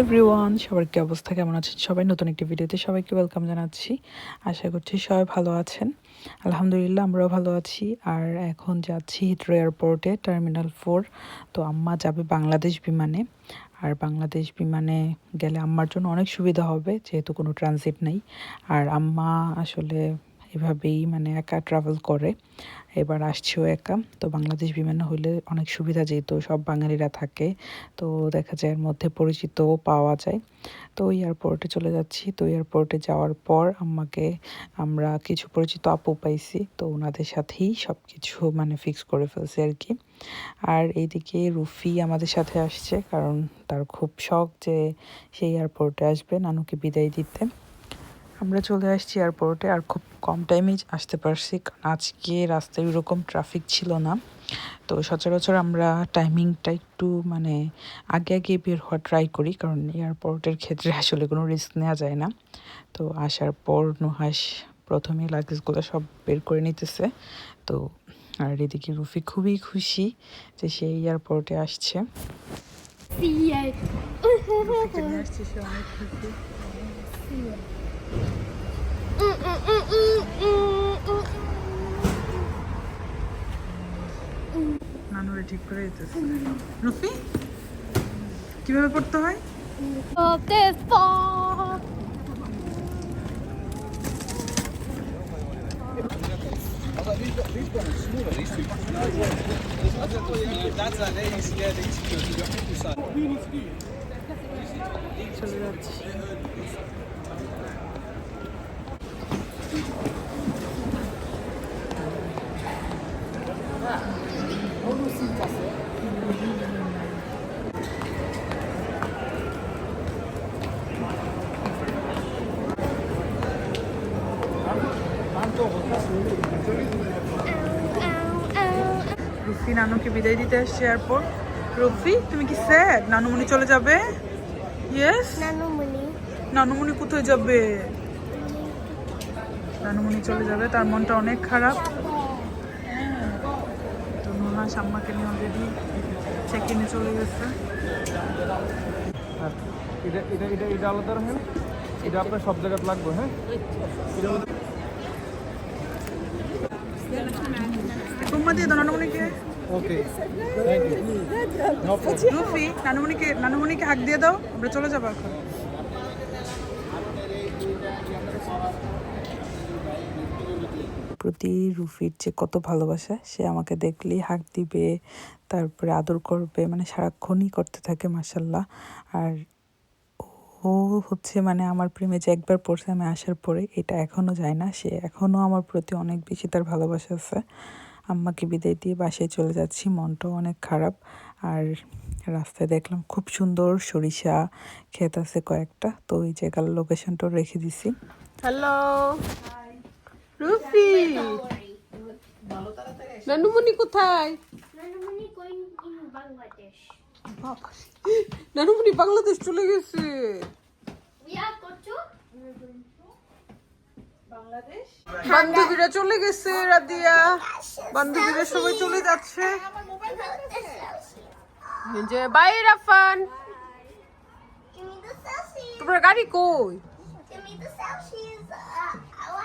Everyone সবার কি অবস্থা? কেমন আছেন সবাই? নতুন একটি ভিডিওতে সবাইকে ওয়েলকাম জানাচ্ছি। আশা করছি সবাই ভালো আছেন। আলহামদুলিল্লাহ, আমরাও ভালো আছি। আর এখন যাচ্ছি হিথ্রো এয়ারপোর্টে টার্মিনাল ফোর তো আম্মা যাবে বাংলাদেশ বিমানে। আর বাংলাদেশ বিমানে গেলে আম্মার জন্য অনেক সুবিধা হবে, যেহেতু কোনো ট্রানজিট নেই। আর আম্মা আসলে এভাবেই মানে একা ট্রাভেল করে। এবার আসছেও একা। তো বাংলাদেশ বিমানে হলে অনেক সুবিধা যেহেতু, সব বাঙালিরা থাকে। তো দেখা যায় এর মধ্যে পরিচিতও পাওয়া যায়। তো এয়ারপোর্টে চলে যাচ্ছি। তো এয়ারপোর্টে যাওয়ার পর আমাকে, আমরা কিছু পরিচিত আপু পাইছি। তো ওনাদের সাথেই সব কিছু মানে ফিক্স করে ফেলছি আর কি আর এইদিকে রুফি আমাদের সাথে আসছে। কারণ তার খুব শখ যে সেই এয়ারপোর্টে আসবে নানুকে বিদায় দিতে। আমরা চলে আসছি এয়ারপোর্টে আর খুব কম টাইমেই আসতে পারছি। কারণ আজকে রাস্তায় ওরকম ট্রাফিক ছিল না। তো সচরাচর আমরা টাইমিংটা একটু মানে আগে আগে বের হওয়া ট্রাই করি। কারণ এয়ারপোর্টের ক্ষেত্রে আসলে কোনো রিস্ক নেওয়া যায় না। তো আসার পর নুহাস প্রথমে লাগেজগুলো সব বের করে নিতেছে। তো আর এদিকে রুফি খুবই খুশি যে সে এয়ারপোর্টে আসছে। আসছে অনেক খুশি। নানুরে ঠিক করে দিতেছে। রুফি কীভাবে পড়তে হয়? Of this fall. চলে যাচ্ছি। রুফি নানুকে বিদায় দিতে আসছে এয়ারপোর্ট রুফি তুমি কি স্যাড নানুমণি চলে যাবে? ইয়েস. নানুমণি। কোথায় যাবে? নানুমণি চলে যাবে তার মনটা অনেক খারাপ। তো নুহাস আম্মাকে নিয়ে অলরেডি চেক ইনে চলে গেছে। আর এটা এটা এটা এটা আলাদা রাখেন এটা আপনার সব জায়গায় লাগবে হ্যাঁ? দাও নানুমণিকে। ওকে থ্যাংক ইউ নানুমণিকে হাক দিয়ে দাও আমরা চলে যাব এখন। প্রতি রুফির যে কত ভালোবাসা সে আমাকে দেখলেই হাক দিবে তারপরে আদর করবে মানে সারাক্ষণই করতে থাকে মাসাল্লাহ আর ও হচ্ছে মানে আমার প্রেমে যে একবার পড়ছে আমি আসার পরে এটা এখনও যায় না। সে এখনও আমার প্রতি অনেক বেশি তার ভালোবাসা আছে। আম্মাকে বিদায় দিয়ে বাসায় চলে যাচ্ছি মনটাও অনেক খারাপ। আর রাস্তায় দেখলাম খুব সুন্দর সরিষা ক্ষেত আছে কয়েকটা তো ওই জায়গার লোকেশনটাও রেখে দিছি। হ্যালো রুফি। নানুমণি কোথায়. নানুমণি বাংলাদেশ চলে গেছে। বান্ধবীরা চলে গেছে, রাদিয়া। বান্ধবীরা সবাই চলে যাচ্ছে। যে বাই রাফান. তোমার গাড়ি কই?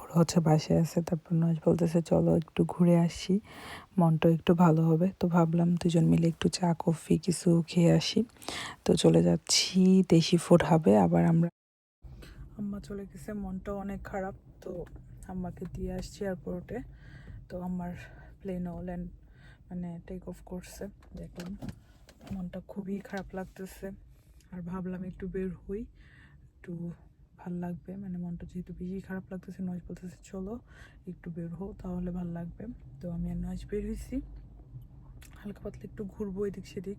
ওরা হচ্ছে বাসায় আছে, তারপর নজ বলতেছে, চলো একটু ঘুরে আসি মনটা একটু ভালো হবে। তো ভাবলাম দুজন মিলে একটু চা, কফি কিছু খেয়ে আসি। তো চলে যাচ্ছি, দেশি ফুড হবে আবার আমরা আম্মা চলে গেছে, মনটা অনেক খারাপ। তো আম্মাকে দিয়ে আসছি এয়ারপোর্টে তো আমার প্লেনও ল্যান্ড মানে টেক অফ করছে, দেখলাম মনটা খুবই খারাপ লাগতেছে। আর ভাবলাম একটু বের হই, একটু ভালো লাগবে। মানে মনটা যেহেতু বেশি খারাপ লাগতেছে নয় বলতেছে, চলো একটু বের হো তাহলে ভালো লাগবে। তো আমি আর নয় বের হয়েছি হালকা পাতলা একটু ঘুরবো এদিক সেদিক।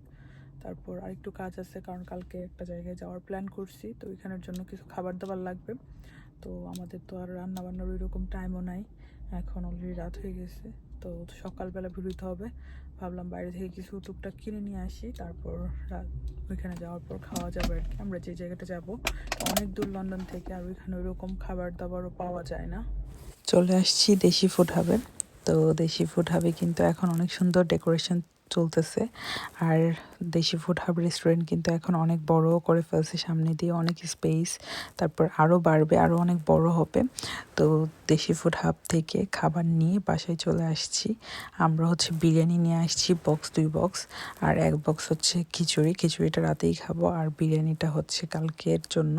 তারপর আরেকটু কাজ আছে, কারণ কালকে একটা জায়গায় যাওয়ার প্ল্যান করছি। তো ওইখানের জন্য কিছু খাবার দাবার লাগবে। তো আমাদের তো আর রান্না বান্নার ওই রকম টাইমও নাই। এখন অলরেডি রাত হয়ে গেছে। তো সকালবেলা বেরোতে হবে। ভাবলাম বাইরে থেকে কিছু টুকটাক কিনে নিয়ে আসি, তারপর রাত ওইখানে যাওয়ার পর খাওয়া যাবে আর কি। আমরা যে জায়গাটা যাব অনেক দূর লন্ডন থেকে আর ওইখানে ওইরকম খাবার দাবারও পাওয়া যায় না। চলে আসছি দেশি ফুড হাবে তো দেশি ফুড হাবে কিন্তু এখন অনেক সুন্দর ডেকোরেশন চলতেছে। আর দেশি ফুড হাব রেস্টুরেন্ট কিন্তু এখন অনেক বড় করে ফেলছে সামনে দিয়ে, অনেক স্পেস তারপর আরও বাড়বে, আরও অনেক বড় হবে। তো দেশি ফুড হাব থেকে খাবার নিয়ে বাসায় চলে আসছি। আমরা হচ্ছে বিরিয়ানি নিয়ে আসছি বক্স দুই বক্স আর এক বক্স হচ্ছে খিচুড়ি। খিচুড়িটা রাতেই খাব, আর বিরিয়ানিটা হচ্ছে কালকের জন্য।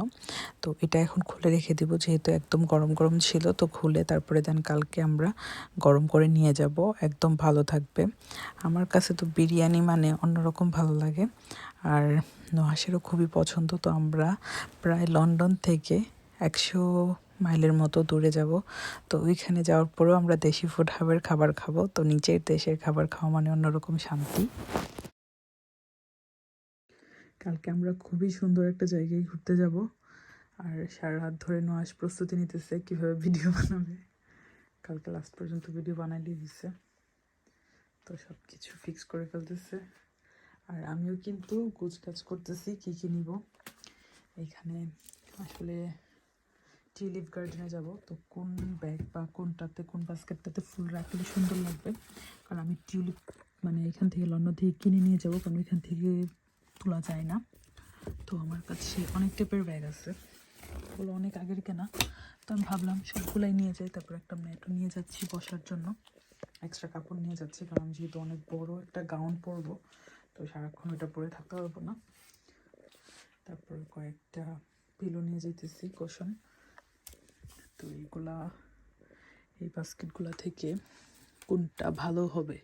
তো এটা এখন খুলে রেখে দিব, যেহেতু একদম গরম গরম ছিল, তো খুলে তারপরে দেন কালকে আমরা গরম করে নিয়ে যাব, একদম ভালো থাকবে। আমার কাছে তো বিরিয়ানি মানে অন্যরকম ভালো লাগে। আর নোহাসেরও খুবই পছন্দ, তো আমরা প্রায় লন্ডন থেকে একশো মাইলের মতো দূরে যাব। তো ওইখানে যাওয়ার পরেও আমরা দেশি ফুড হাবের খাবার খাব। তো নিচের দেশের খাবার খাওয়া মানে অন্যরকম শান্তি। কালকে আমরা খুবই সুন্দর একটা জায়গায় ঘুরতে যাব। আর সারা রাত ধরে নোয়াস প্রস্তুতি নিতেছে, কীভাবে ভিডিও বানাবে। কালকে লাস্ট পর্যন্ত ভিডিও বানাইলে দিছে তো সব কিছু ফিক্স করে ফেলতেছে। আর আমিও কিন্তু গোছগাছ করতেছি, কী কী নিব? এইখানে আসলে টিউলিপ গার্ডেনে যাব, তো কোন ব্যাগ বা কোনটাতে, কোন বাস্কেটটাতে ফুল রাখলে সুন্দর লাগবে? কারণ আমি টিউলিপ মানে এখান থেকে লন্ডন থেকে কিনে নিয়ে যাব, কারণ এখান থেকে তোলা যায় না। তো আমার কাছে অনেক টাইপের ব্যাগ আছে। ওগুলো অনেক আগের কেনা। তো আমি ভাবলাম সবগুলাই নিয়ে যাই, তারপর একটা ম্যাটও নিয়ে যাচ্ছি বসার জন্য। এক্সট্রা কাপড় নিয়ে যাচ্ছি, কারণ আমি যেহেতু অনেক বড় একটা গাউন পরবো তো সারাক্ষণ ওটা পরে থাকতে পারব না। তারপর কয়েকটা পিলো নিয়ে যেতেছি কোশন তো এইগুলা, এই বাস্কেটগুলা থেকে কোনটা ভালো হবে?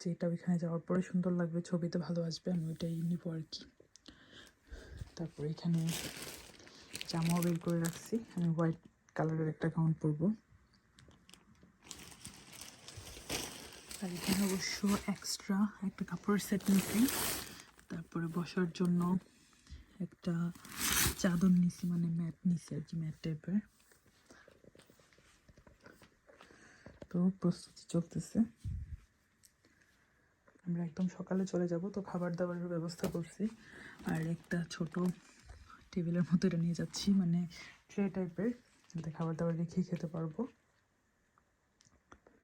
যেটা ওইখানে যাওয়ার পরে সুন্দর লাগবে, ছবিতে ভালো আসবে, আমি ওইটাই নিব আর কি। তারপর এখানে জামাও বের করে রাখছি, আমি হোয়াইট কালারের একটা গাউন পরবো। এখানে অবশ্য এক্সট্রা একটা কাপড়ের সেট নিছি তারপরে বসার জন্য একটা চাদর নিছি মানে ম্যাট নিছি আর কি, ম্যাট টাইপের। তো প্রস্তুতি চলতেছে। আমরা একদম সকালে চলে যাব, তো খাবার দাবারের ব্যবস্থা করছি। আর একটা ছোট টেবিলের মতো এটা নিয়ে যাচ্ছি মানে ট্রে টাইপের যাতে খাবার দাবার রেখেই খেতে পারব।